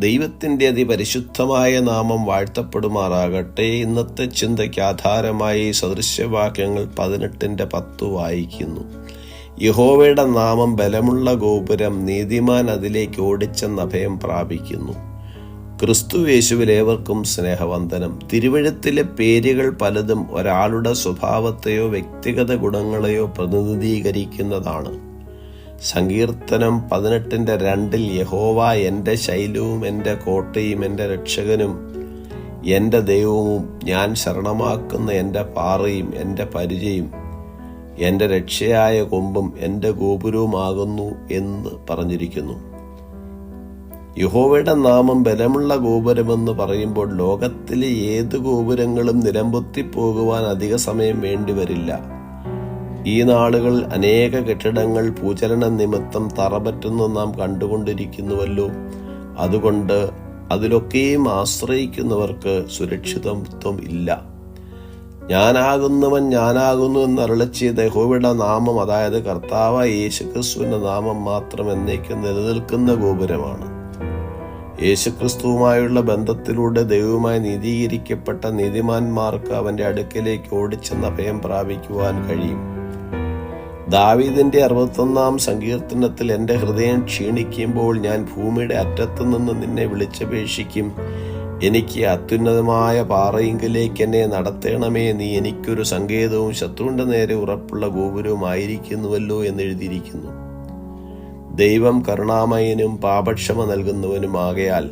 ദൈവത്തിന്റെ അതിപരിശുദ്ധമായ നാമം വാഴ്ത്തപ്പെടുമാറാകട്ടെ. ഇന്നത്തെ ചിന്തയ്ക്ക് ആധാരമായി സദൃശ്യവാക്യങ്ങൾ പതിനെട്ടിന്റെ പത്ത് വായിക്കുന്നു. യഹോവയുടെ നാമം ബലമുള്ള ഗോപുരം നീതിമാൻ അതിലേക്ക് ഓടിച്ചെന്ന അഭയം പ്രാപിക്കുന്നു. ക്രിസ്തു ഏവർക്കും സ്നേഹവന്ദനം. തിരുവഴുത്തിലെ പേരുകൾ പലതും ഒരാളുടെ സ്വഭാവത്തെയോ വ്യക്തിഗത ഗുണങ്ങളെയോ പ്രതിനിധീകരിക്കുന്നതാണ്. സങ്കീർത്തനം പതിനെട്ടിന്റെ രണ്ടിൽ യഹോവ എന്റെ ശൈലവും എന്റെ കോട്ടയും എന്റെ രക്ഷകനും എന്റെ ദൈവവും ഞാൻ ശരണമാക്കുന്ന എന്റെ പാറയും എന്റെ പരിചയും എന്റെ രക്ഷയായ കൊമ്പും എന്റെ ഗോപുരവുമാകുന്നു എന്ന് പറഞ്ഞിരിക്കുന്നു. യഹോവയുടെ നാമം ബലമുള്ള ഗോപുരമെന്ന് പറയുമ്പോൾ ലോകത്തിലെ ഏത് ഗോപുരങ്ങളും നിലംപൊത്തിപ്പോകുവാൻ പോകുവാൻ അധിക സമയം വേണ്ടിവരില്ല. ഈ നാളുകളിൽ അനേക കെട്ടിടങ്ങൾ ഭൂചലന നിമിത്തം തറപറ്റുന്നു നാം കണ്ടുകൊണ്ടിരിക്കുന്നുവല്ലോ. അതുകൊണ്ട് അതിലൊക്കെയും ആശ്രയിക്കുന്നവർക്ക് സുരക്ഷിതത്വം ഇല്ല. ഞാനാകുന്നവൻ ഞാനാകുന്നു എന്ന് അരുളച്ചിയ യഹോവയുടെ നാമം അതായത് കർത്താവ് യേശുക്രിസ്തുവിന്റെ നാമം മാത്രം എന്നേക്കും നിലനിൽക്കുന്ന ഗോപുരമാണ്. യേശുക്രിസ്തുവുമായുള്ള ബന്ധത്തിലൂടെ ദൈവവുമായി നീതീകരിക്കപ്പെട്ട നീതിമാന്മാർക്ക് അവന്റെ അടുക്കലേക്ക് ഓടിച്ചെന്ന് അഭയം പ്രാപിക്കുവാൻ കഴിയും. ദാവീദിന്റെ അറുപത്തൊന്നാം സങ്കീർത്തനത്തിൽ എന്റെ ഹൃദയം ക്ഷീണിക്കുമ്പോൾ ഞാൻ ഭൂമിയുടെ അറ്റത്തു നിന്ന് നിന്നെ വിളിച്ചപേക്ഷിക്കും. എനിക്ക് അത്യുന്നതമായ പാറയെങ്കിലേക്ക് എന്നെ നടത്തണമേ. നീ എനിക്കൊരു സങ്കേതവും ശത്രുവിന്റെ നേരെ ഉറപ്പുള്ള ഗോപുരവും ആയിരിക്കുന്നുവല്ലോ എന്ന് എഴുതിയിരിക്കുന്നു. ദൈവം കരുണാമയനും പാപക്ഷമ നൽകുന്നവനുമാകയാൽ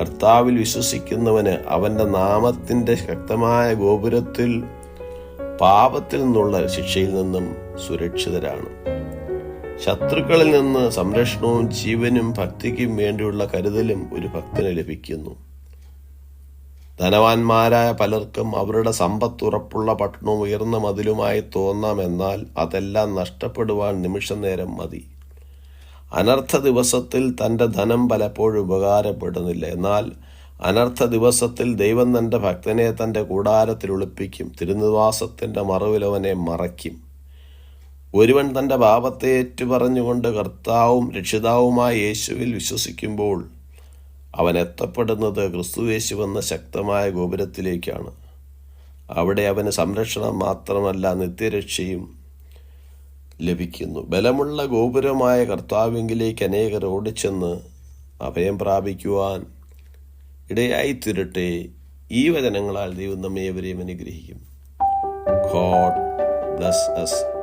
കർത്താവിൽ വിശ്വസിക്കുന്നവന് അവന്റെ നാമത്തിന്റെ ശക്തമായ ഗോപുരത്തിൽ പാപത്തിൽ നിന്നുള്ള ശിക്ഷയിൽ നിന്നും സുരക്ഷിതരാണ്. ശത്രുക്കളിൽ നിന്ന് സംരക്ഷണവും ജീവനും ഭക്തിക്കും വേണ്ടിയുള്ള കരുതലും ഒരു ഭക്തന് ലഭിക്കുന്നു. ധനവാന്മാരായ പലർക്കും അവരുടെ സമ്പത്ത് ഉറപ്പുള്ള പട്ടണവും ഉയർന്ന മതിലുമായി തോന്നാം എന്നാൽ അതെല്ലാം നഷ്ടപ്പെടുവാൻ നിമിഷ നേരം മതി. അനർത്ഥ ദിവസത്തിൽ തന്റെ ധനം പലപ്പോഴും ഉപകാരപ്പെടുന്നില്ല. എന്നാൽ അനർത്ഥ ദിവസത്തിൽ ദൈവം തന്റെ ഭക്തനെ തന്റെ കൂടാരത്തിൽ ഒളിപ്പിക്കും. തിരുനിവാസത്തിന്റെ മറവിലവനെ മറയ്ക്കും. ഒരുവൻ തന്റെ പാപത്തെ ഏറ്റുപറഞ്ഞുകൊണ്ട് കർത്താവും രക്ഷിതാവുമായ യേശുവിൽ വിശ്വസിക്കുമ്പോൾ അവൻ എത്തപ്പെടുന്നത് ക്രിസ്തുയേശു എന്ന ശക്തമായ ഗോപുരത്തിലേക്കാണ്. അവിടെ അവന് സംരക്ഷണം മാത്രമല്ല നിത്യരക്ഷയും ലഭിക്കുന്നു. ബലമുള്ള ഗോപുരമായ കർത്താവിങ്കിലേക്ക് അനേകർ ഓടിച്ചെന്ന് അഭയം പ്രാപിക്കുവാൻ ഇടയായിത്തീരട്ടെ ഈ വചനങ്ങളാൽ ദൈവം നമ്മെ അനുഗ്രഹിക്കും. God bless us